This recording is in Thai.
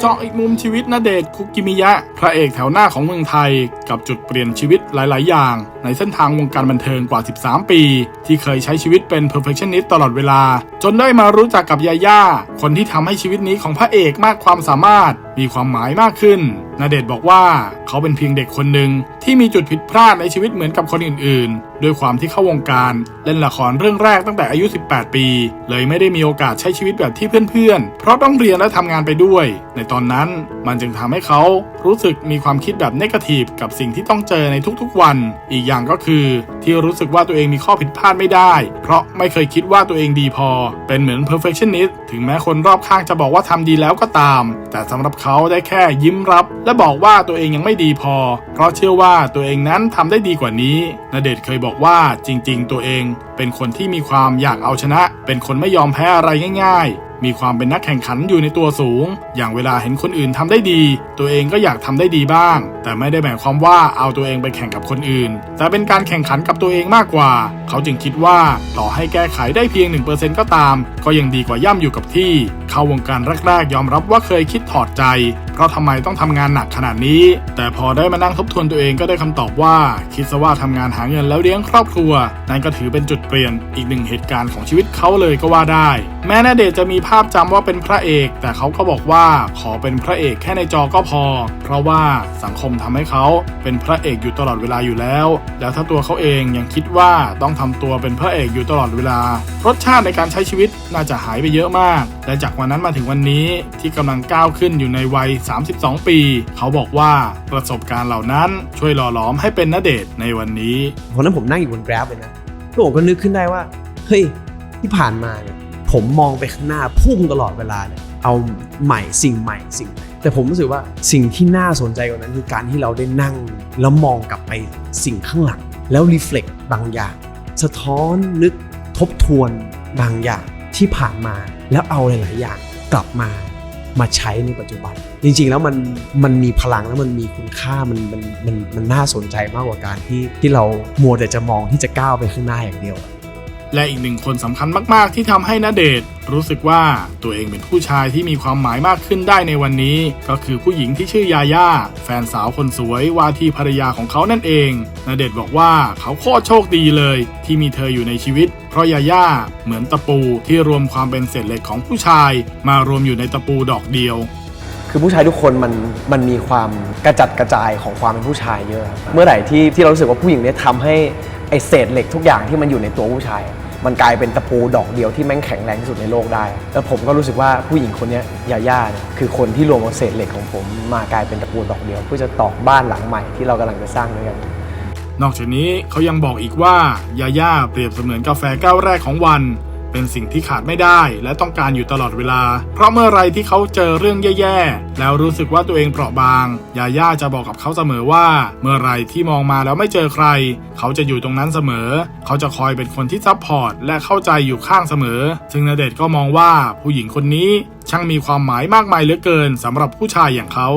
เจาะอีกมุมชีวิตณเดชคุกิมิยะ พระเอกแถวหน้าของเมืองไทย กับจุดเปลี่ยนชีวิตหลาย ๆ อย่าง ในเส้นทางวงการบันเทิงกว่า 13 ปี ที่เคยใช้ชีวิตเป็น perfectionist ตลอดเวลา จนได้มารู้จักกับยาย่า คนที่ทำให้ชีวิตนี้ของพระเอกมากความสามารถ มีความหมายมากขึ้น ณเดชบอกว่าเขาเป็นเพียงเด็กคนหนึ่งที่มีจุดผิดพลาดในชีวิตเหมือนกับคนอื่นๆ ด้วยความที่เข้าวงการเล่นละครเรื่องแรกตั้งแต่อายุ 18 ปี เลยไม่ได้มีโอกาสใช้ชีวิตแบบที่เพื่อนๆ เพราะต้องเรียนและทำงานไปด้วย ในตอนนั้นมันจึงทำให้เขารู้สึกมีความคิดแบบเนกาทีฟกับสิ่งที่ต้องเจอในทุกๆวัน อีกอย่างก็คือที่รู้สึกว่าตัวเองมีข้อผิดพลาดไม่ได้ เพราะไม่เคยคิดว่าตัวเองดีพอ เป็นเหมือน perfectionist ถึงแม้คนรอบข้างจะบอกว่าทำดีแล้วก็ตาม แต่สำหรับเขาได้แค่ยิ้มรับและบอกว่าตัวเองยังไม่ดีพอ เพราะเชื่อว่าตัวเองนั้นทำได้ดีกว่านี้ณเดชเคยบอกว่าจริง ๆ ตัวเอง เป็นคนที่มีความอยากเอาชนะ เป็นคนไม่ยอมแพ้อะไรง่าย ๆมีความเป็นนักแข่งขันอยู่ในตัวสูง อย่างเวลาเห็นคนอื่นทำได้ดี ตัวเองก็อยากทำได้ดีบ้าง แต่ไม่ได้หมายความว่าเอาตัวเองไปแข่งกับคนอื่น แต่เป็นการแข่งขันกับตัวเองมากกว่า เขาจึงคิดว่าต่อให้แก้ไขได้เพียง 1%ก็ตาม ก็ยังดีกว่าย่ำอยู่กับที่ เข้าวงการแรกๆยอมรับว่าเคยคิดถอดใจ เพราะทำไมต้องทำงานหนักขนาดนี้ แต่พอได้มานั่งทบทวนตัวเองก็ได้คำตอบว่า คิดซะว่าทำงานหาเงินแล้วเลี้ยงครอบครัว นั่นก็ถือเป็นจุดเปลี่ยนอีกหนึ่งเหตุการณ์ของชีวิตเขาเลยก็ว่าได้ แม้ณเดชจะมีภาพจำว่าเป็นพระเอก แต่เขาก็บอกว่าขอเป็นพระเอกแค่ในจอก็พอ เพราะว่าสังคมทำให้เขาเป็นพระเอกอยู่ตลอดเวลาอยู่แล้ว แล้วถ้าตัวเขาเองยังคิดว่าต้องทำตัวเป็นพระเอกอยู่ตลอดเวลา รสชาติในการใช้ชีวิตน่าจะหายไปเยอะมาก และจากวันนั้นมาถึงวันนี้ที่กำลังก้าวขึ้นอยู่ในวัย 32 ปี เขาบอกว่าประสบการณ์เหล่านั้นช่วยหล่อหลอมให้เป็นนเดชในวันนี้เพราะนั้นผมนั่งอยู่บน Grab เลยนะแล้วผมก็นึกขึ้นได้ว่าเฮ้ยที่ผ่านมาเนี่ยผมมองไปข้างหน้าพุ่งตลอดเวลาเลยเอาใหม่สิ่งใหม่สิ่งแต่ผมรู้สึกว่าสิ่งที่น่าสนใจกว่านั้นคือการที่เราได้นั่ง แล้วมองกลับไปสิ่งข้างหลัง แล้วรีเฟล็กบางอย่าง สะท้อนนึกทบทวนบางอย่างที่ผ่านมาแล้วเอาหลายๆอย่างกลับมามาใช้ในปัจจุบัน จริง ๆ แล้วมันมันมีพลังแล้วมันมีคุณค่ามันมันมันมันน่าสนใจมากกว่าการที่ที่เรามัวแต่จะมองที่จะก้าวไปข้างหน้าอย่างเดียว และอีกหนึ่งคนสำคัญมากๆ ที่ทำให้ณเดชรู้สึกว่าตัวเองเป็นผู้ชายที่มีความหมายมากขึ้นได้ในวันนี้ ก็คือผู้หญิงที่ชื่อยาย่า แฟนสาวคนสวยว่าที่ภรรยาของเขานั่นเองณเดชบอกว่าเขาโคตรโชคดีเลย ที่มีเธออยู่ในชีวิต เพราะยาย่าเหมือนตะปูที่รวมความเป็นเศษเหล็กของผู้ชาย มารวมอยู่ในตะปูดอกเดียวคือผู้ชายทุกคนมันมันมีความกระจัดกระจายของความเป็นผู้ชายเยอะ เมื่อไหร่ที่ที่เรารู้สึกว่าผู้หญิงเนี่ยทำให้ อเศษเหล็กทุกอย่างที่มันอยู่ในตัวผู้ชาย มันกลายเป็นตะปูดอกเดียวที่แม่งแข็งแรงที่สุดในโลกได้ แล้วผมก็รู้สึกว่าผู้หญิงคนนี้ยยาย่าเนี่ยคือคนที่รวมเอาเศษเหล็กของผม มากลายเป็นตะปูดอกเดียว เพื่อจะตอกบ้านหลังใหม่ที่เรากำลังจะสร้างด้วยกันนอกจากนี้เขายังบอกอีกว่ายาย่าเปรียบเสมือนกาแฟแก้วแรกของวัน เป็นสิ่งที่ขาดไม่ได้ และต้องการอยู่ตลอดเวลา เพราะเมื่อไรที่เขาเจอเรื่องแย่ๆ แล้วรู้สึกว่าตัวเองเปราะบาง ยาย่าจะบอกกับเขาเสมอว่า เมื่อไรที่มองมาแล้วไม่เจอใคร เขาจะอยู่ตรงนั้นเสมอ เขาจะคอยเป็นคนที่ซัพพอร์ตและเข้าใจอยู่ข้างเสมอ ซึ่งณเดชก็มองว่าผู้หญิงคนนี้ช่างมีความหมายมากมายเหลือเกินสำหรับผู้ชายอย่างเขา